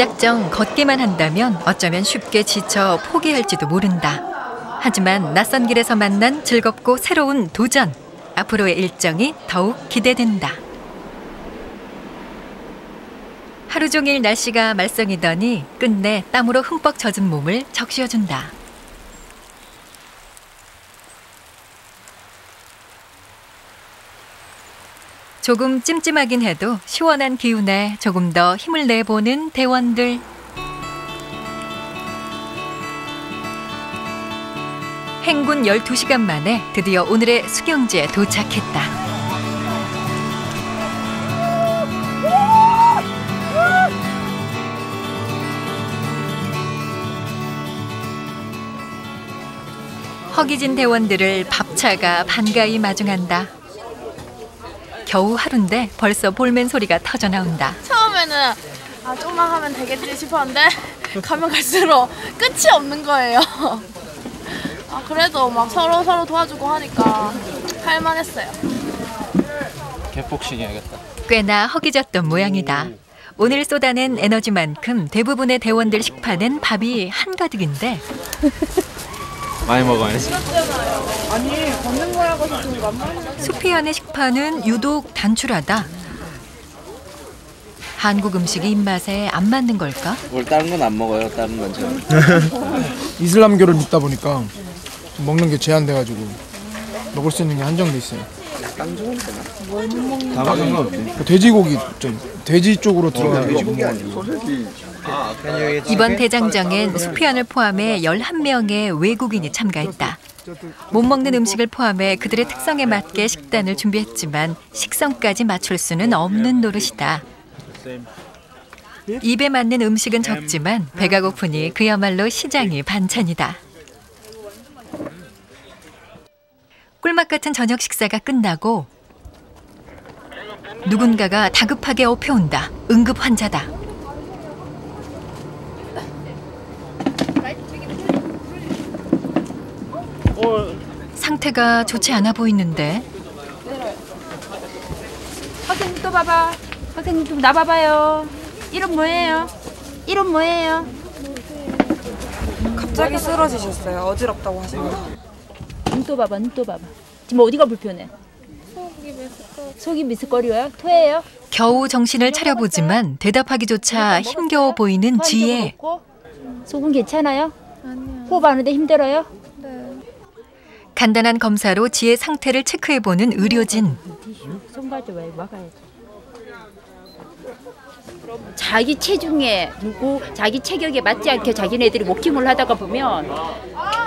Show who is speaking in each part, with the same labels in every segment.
Speaker 1: 무작정 걷기만 한다면 어쩌면 쉽게 지쳐 포기할지도 모른다. 하지만 낯선 길에서 만난 즐겁고 새로운 도전. 앞으로의 일정이 더욱 기대된다. 하루 종일 날씨가 말썽이더니 끝내 땀으로 흠뻑 젖은 몸을 적셔준다. 조금 찜찜하긴 해도 시원한 기운에 조금 더 힘을 내보는 대원들. 행군 12시간 만에 드디어 오늘의 수경지에 도착했다. 허기진 대원들을 밥차가 반가이 마중한다. 겨우 하루인데 벌써 볼멘 소리가 터져 나온다.
Speaker 2: 처음에는 아 조금만 하면 되겠지 싶었는데 가면 갈수록 끝이 없는 거예요. 아 그래도 막 서로 서로 도와주고 하니까 할만했어요.
Speaker 3: 개복싱 해야겠다.
Speaker 1: 꽤나 허기졌던 모양이다. 오늘 쏟아낸 에너지만큼 대부분의 대원들 식판은 밥이 한가득인데
Speaker 3: 많이 먹어야지.
Speaker 1: 수피 안의 식판은 유독 단출하다. 한국 음식이 입맛에 안 맞는 걸까?
Speaker 3: 뭘 다른 건 안 먹어요. 다른 건 좀.
Speaker 4: 이슬람교를 믿다 보니까 좀 먹는 게 제한돼가지고 먹을 수 있는 게 한정돼 있어요.
Speaker 3: 다 먹는 거 없지.
Speaker 4: 뭐 돼지고기 좀 돼지 쪽으로 들어가는 거 먹어가지고
Speaker 1: 이번 대장정엔 수피안을 포함해 11명의 외국인이 참가했다. 못 먹는 음식을 포함해 그들의 특성에 맞게 식단을 준비했지만 식성까지 맞출 수는 없는 노릇이다. 입에 맞는 음식은 적지만 배가 고프니 그야말로 시장이 반찬이다. 꿀맛 같은 저녁 식사가 끝나고 누군가가 다급하게 업혀온다. 응급 환자다. 상태가 좋지 않아 보이는데
Speaker 5: 선생님 또 봐봐. 선생님 좀 나봐봐요. 이름 뭐예요? 이름 뭐예요?
Speaker 6: 갑자기 쓰러지셨어요. 어지럽다고 하시면서.
Speaker 5: 눈또 봐봐. 눈 또 봐봐. 지금 어디가 불편해? 속이 미스거려요? 토해요?
Speaker 1: 겨우 정신을 차려보지만 대답하기조차 힘겨워 보이는 지혜.
Speaker 5: 속은 괜찮아요? 아니요. 호흡 하는데 힘들어요?
Speaker 1: 간단한 검사로 지혜 상태를 체크해보는 의료진.
Speaker 5: 손가락 왜 막아야지. 자기 체중에 누구 자기 체격에 맞지 않게 자기네들이 워킹을 하다가 보면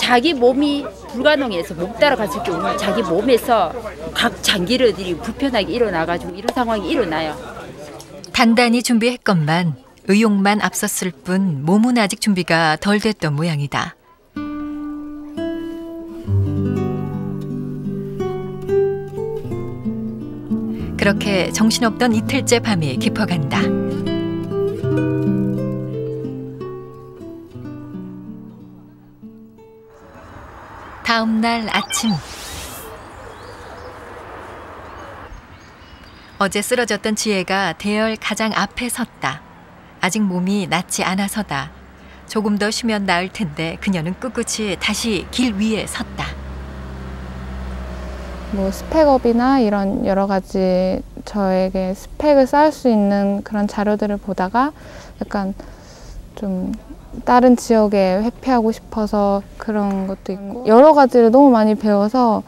Speaker 5: 자기 몸이 불가능해서 못 따라갔을 경우 자기 몸에서 각 장기들이 불편하게 일어나가지고 이런 상황이 일어나요.
Speaker 1: 단단히 준비했건만 의욕만 앞섰을 뿐 몸은 아직 준비가 덜 됐던 모양이다. 그렇게 정신없던 이틀째 밤이 깊어간다. 다음 날 아침 어제 쓰러졌던 지혜가 대열 가장 앞에 섰다. 아직 몸이 낫지 않아서다. 조금 더 쉬면 나을 텐데 그녀는 꿋꿋이 다시 길 위에 섰다.
Speaker 7: 뭐 스펙업이나 이런 여러 가지 저에게 스펙을 쌓을 수 있는 그런 자료들을 보다가 약간 좀 다른 지역에 회피하고 싶어서 그런 것도 있고 여러 가지를 너무 많이 배워서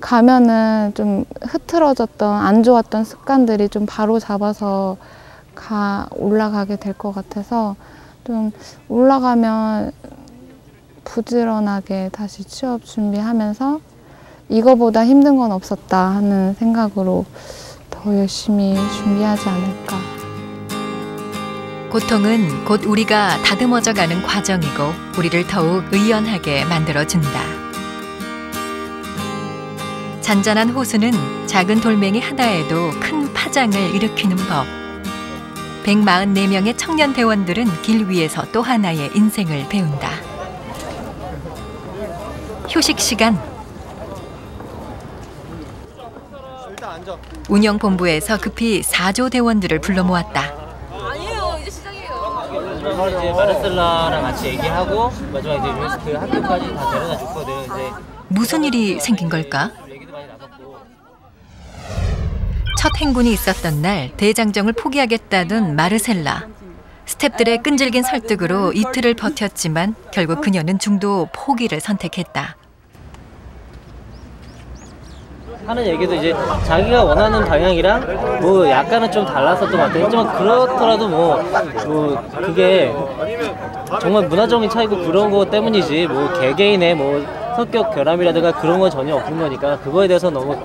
Speaker 7: 가면은 좀 흐트러졌던 안 좋았던 습관들이 좀 바로 잡아서 가 올라가게 될 것 같아서 좀 올라가면 부지런하게 다시 취업 준비하면서 이거보다 힘든 건 없었다 하는 생각으로 더 열심히 준비하지 않을까.
Speaker 1: 고통은 곧 우리가 다듬어져 가는 과정이고 우리를 더욱 의연하게 만들어준다. 잔잔한 호수는 작은 돌멩이 하나에도 큰 파장을 일으키는 법. 144명의 청년 대원들은 길 위에서 또 하나의 인생을 배운다. 휴식 시간. 운영본부에서 급히 4조 대원들을 불러 모았다.
Speaker 2: 아니에요 이제 시작이에요.
Speaker 8: 이제 마르셀라랑 같이 얘기하고 마지막 이제 유네스 그 학교까지 다 데려다 줬거든. 이제
Speaker 1: 무슨 일이 생긴 걸까? 첫 행군이 있었던 날 대장정을 포기하겠다던 마르셀라. 스탭들의 끈질긴 설득으로 이틀을 버텼지만 결국 그녀는 중도 포기를 선택했다.
Speaker 8: 하는 얘기도 이제 자기가 원하는 방향이랑 뭐 약간은 좀 달랐었던 것 같아요. 하지만 그렇더라도 뭐, 뭐 그게 정말 문화적인 차이고 그런 거 때문이지 뭐 개개인의 뭐 성격 결함이라든가 그런 건 전혀 없는 거니까 그거에 대해서 너무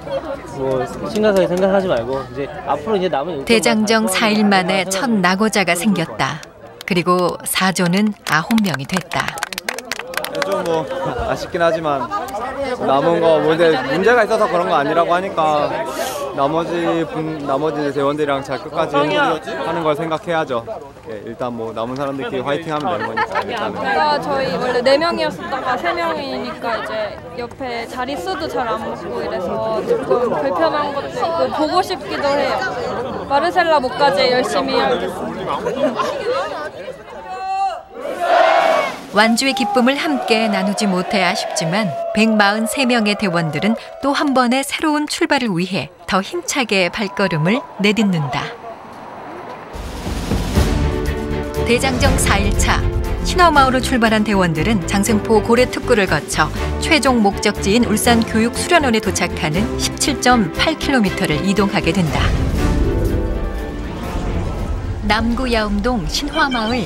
Speaker 8: 뭐 심각하게 생각하지 말고 이제 앞으로 이제 남은
Speaker 1: 대장정
Speaker 8: 갈 거니까
Speaker 1: 4일 만에 첫 낙오자가 생겼다. 그리고 사조는 아홉 명이 됐다.
Speaker 9: 좀 뭐 아쉽긴 하지만 남은 거뭐 근데 문제가 있어서 그런 거 아니라고 하니까 나머지 분 나머지 대원들이랑 잘 끝까지 하는 걸 생각해야죠. 예, 일단 뭐 남은 사람들끼리 화이팅하면 되는 거니까 일단은.
Speaker 10: 그러니까 저희 원래 네 명이었었다가 세 명이니까 이제 옆에 자리 수도 잘 안 맞고 이래서 조금 불편한 것도 있고 보고 싶기도 해요. 마르셀라 목까지 열심히 하겠습니다.
Speaker 1: 완주의 기쁨을 함께 나누지 못해 아쉽지만 143명의 대원들은 또 한 번의 새로운 출발을 위해 더 힘차게 발걸음을 내딛는다. 대장정 4일차 신화마을로 출발한 대원들은 장승포 고래특구를 거쳐 최종 목적지인 울산교육수련원에 도착하는 17.8km를 이동하게 된다. 남구 야음동 신화마을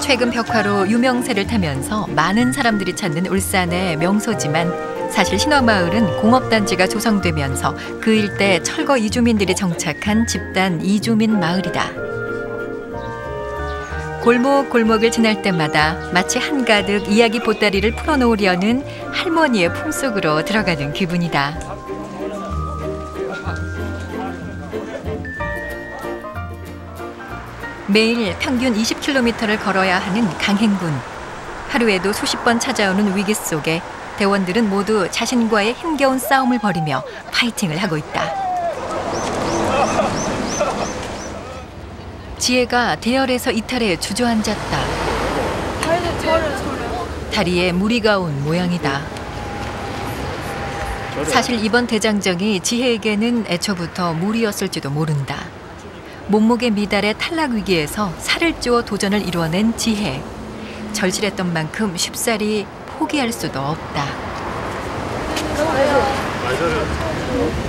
Speaker 1: 최근 벽화로 유명세를 타면서 많은 사람들이 찾는 울산의 명소지만 사실 신화마을은 공업단지가 조성되면서 그 일대 철거 이주민들이 정착한 집단 이주민 마을이다. 골목 골목을 지날 때마다 마치 한가득 이야기 보따리를 풀어놓으려는 할머니의 품속으로 들어가는 기분이다. 매일 평균 20km를 걸어야 하는 강행군. 하루에도 수십 번 찾아오는 위기 속에 대원들은 모두 자신과의 힘겨운 싸움을 벌이며 파이팅을 하고 있다. 지혜가 대열에서 이탈해 주저앉았다. 다리에 무리가 온 모양이다. 사실 이번 대장정이 지혜에게는 애초부터 무리였을지도 모른다. 몸무게 미달의 탈락 위기에서 살을 찌워 도전을 이루어낸 지혜. 절실했던 만큼 쉽사리 포기할 수도 없다.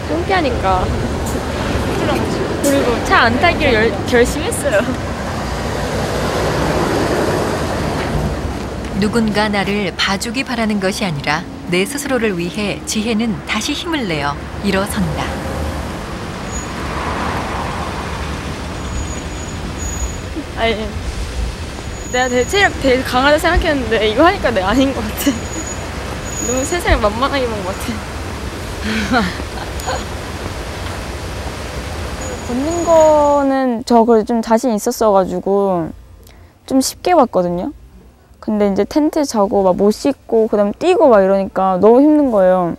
Speaker 10: 똥개하니까 그리고 차 안 타기를 열, 결심했어요.
Speaker 1: 누군가 나를 봐주기 바라는 것이 아니라 내 스스로를 위해 지혜는 다시 힘을 내어 일어선다.
Speaker 10: 아니 내가 내 체력 되게 강하다 생각했는데 이거 하니까 내가 아닌 것 같아. 너무 세상을 만만하게 본 것 같아.
Speaker 11: 걷는 거는 저 그래도 좀 자신 있었어가지고 좀 쉽게 봤거든요. 근데 이제 텐트 자고 막 못 씻고 그다음 뛰고 막 이러니까 너무 힘든 거예요.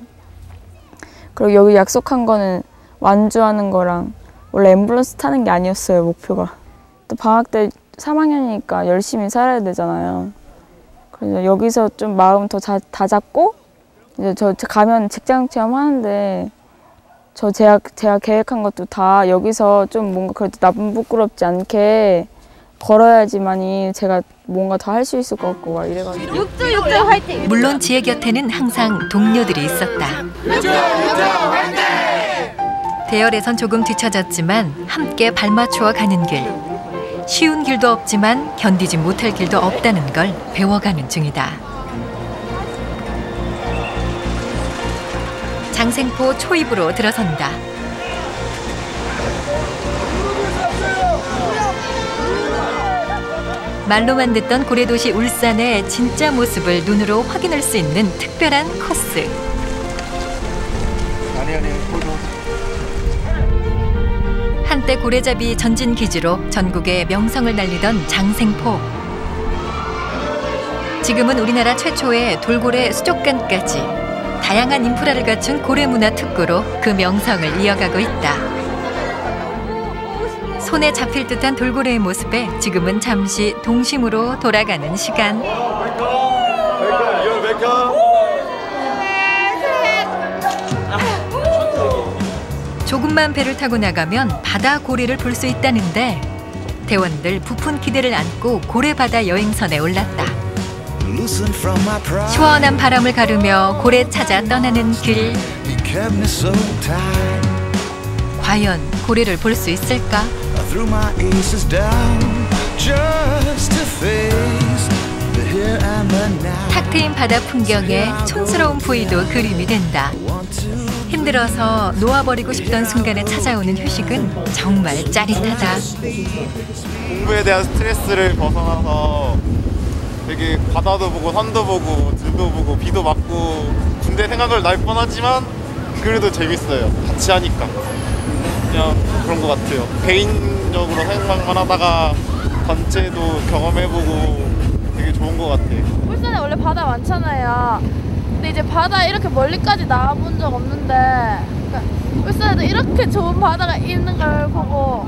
Speaker 11: 그리고 여기 약속한 거는 완주하는 거랑 원래 앰뷸런스 타는 게 아니었어요 목표가. 또 방학 때 3학년이니까 열심히 살아야 되잖아요. 그래서 여기서 좀 마음 더 다 잡고 이제 저 가면 직장 체험 하는데 저 제가 제가 계획한 것도 다 여기서 좀 뭔가 그래도 나쁜 부끄럽지 않게 걸어야지만이 제가 뭔가 더 할 수 있을 것 같고 막 이래가지고
Speaker 10: 육주 육주 화이팅!
Speaker 1: 물론 지혜 곁에는 항상 동료들이 있었다. 대열에선 조금 뒤처졌지만 함께 발맞추어 가는 길. 쉬운 길도 없지만 견디지 못할 길도 없다는 걸 배워가는 중이다. 장생포 초입으로 들어선다. 말로만 듣던 고래도시 울산의 진짜 모습을 눈으로 확인할 수 있는 특별한 코스. 한때 고래잡이 전진 기지로 전국에 명성을 날리던 장생포. 지금은 우리나라 최초의 돌고래 수족관까지 다양한 인프라를 갖춘 고래문화 특구로 그 명성을 이어가고 있다. 손에 잡힐 듯한 돌고래의 모습에 지금은 잠시 동심으로 돌아가는 시간. 조금만 배를 타고 나가면 바다 고래를 볼 수 있다는데 대원들 부푼 기대를 안고 고래바다 여행선에 올랐다. 시원한 바람을 가르며 고래 찾아 떠나는 길. 과연 고래를 볼 수 있을까? 탁 트인 바다 풍경에 촌스러운 부위도 그림이 된다. 힘들어서 놓아버리고 싶던 순간에 찾아오는 휴식은 정말 짜릿하다.
Speaker 12: 공부에 대한 스트레스를 벗어나서 되게 바다도 보고 산도 보고 들도 보고 비도 맞고 군대 생각을 날 뻔하지만 그래도 재밌어요. 같이 하니까 그냥 그런 것 같아요. 개인적으로 생각만 하다가 전체도 경험해보고 되게 좋은 것 같아요.
Speaker 2: 울산에 원래 바다 많잖아요. 근데 이제 바다 이렇게 멀리까지 나와본 적 없는데 그러니까 울산에도 이렇게 좋은 바다가 있는 걸 보고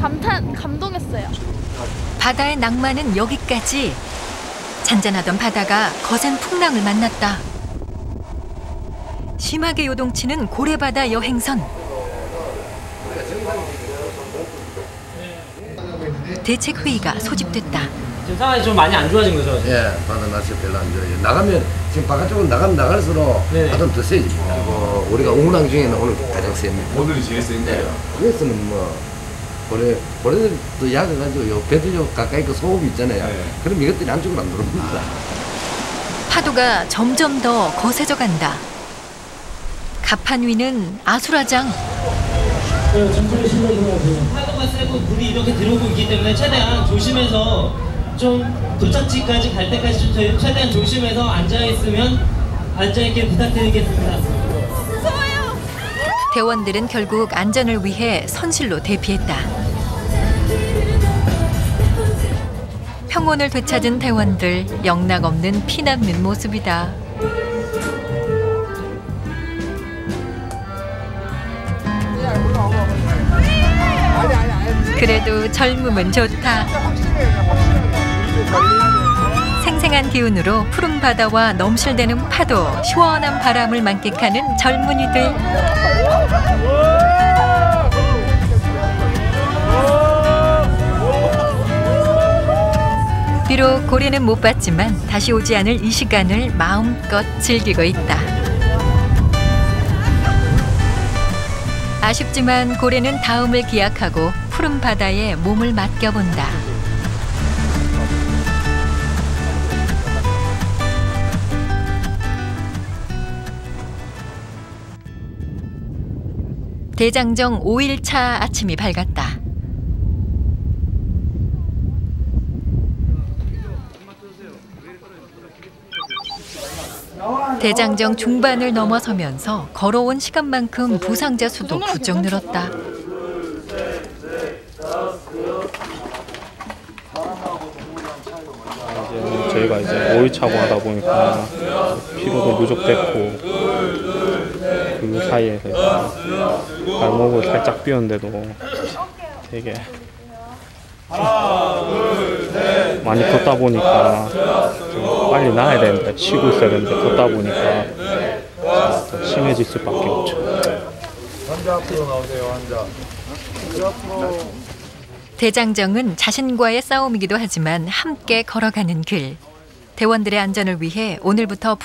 Speaker 2: 감탄 감동했어요.
Speaker 1: 바다의 낭만은 여기까지. 잔잔하던 바다가 거센 풍랑을 만났다. 심하게 요동치는 고래바다 여행선. 대책 회의가 소집됐다.
Speaker 8: 지금 상황이 좀 많이 안 좋아진 거죠?
Speaker 13: 예, 바다 날씨 별로 안 좋아요. 나가면 지금 바깥쪽으로 나가면 나갈수록
Speaker 8: 네.
Speaker 13: 바다는 더 세지. 뭐 우리가 옹랑 중에는 오늘 가장 셉니다. 오늘이 제일 센가요? 그래서는 뭐 고래 고래들도 약해가지고 요 배도 요 가까이 그 소음이 있잖아요. 그럼 이것들이 안쪽으로 안 들어옵니다.
Speaker 1: 파도가 점점 더 거세져 간다. 갑판 위는 아수라장.
Speaker 8: 파도가 세고 물이 이렇게 들어오고 있기 때문에 최대한 조심해서 좀 도착지까지 갈 때까지 좀 저희 최대한 조심해서 앉아 있으면 앉아 있길 부탁드리겠습니다.
Speaker 1: 대원들은 결국 안전을 위해 선실로 대피했다. 평온을 되찾은 대원들 영락 없는 피남는 모습이다. 그래도 젊음은 좋다. 생생한 기운으로 푸른 바다와 넘실대는 파도, 시원한 바람을 만끽하는 젊은이들. 비록 고래는 못 봤지만 다시 오지 않을 이 시간을 마음껏 즐기고 있다. 아쉽지만 고래는 다음을 기약하고 푸른 바다에 몸을 맡겨본다. 대장정 5일차 아침이 밝았다. 대장정 중반을 넘어서면서 걸어온 시간만큼 부상자 수도 부쩍 늘었다.
Speaker 14: 저희가 이제 5일 차고 하다 보니까 피로도 누적됐고 그 사이에서 발목을 살짝 삐었는데도 되게 많이 걷다 보니까 좀 빨리 나야 되는데 쉬고 있어야 되는데 걷다 보니까 더 심해질 수밖에 없죠.
Speaker 12: 환자 앞으로 나오세요, 환자.
Speaker 1: 대장정은 자신과의 싸움이기도 하지만 함께 걸어가는 길. 대원들의 안전을 위해 오늘부터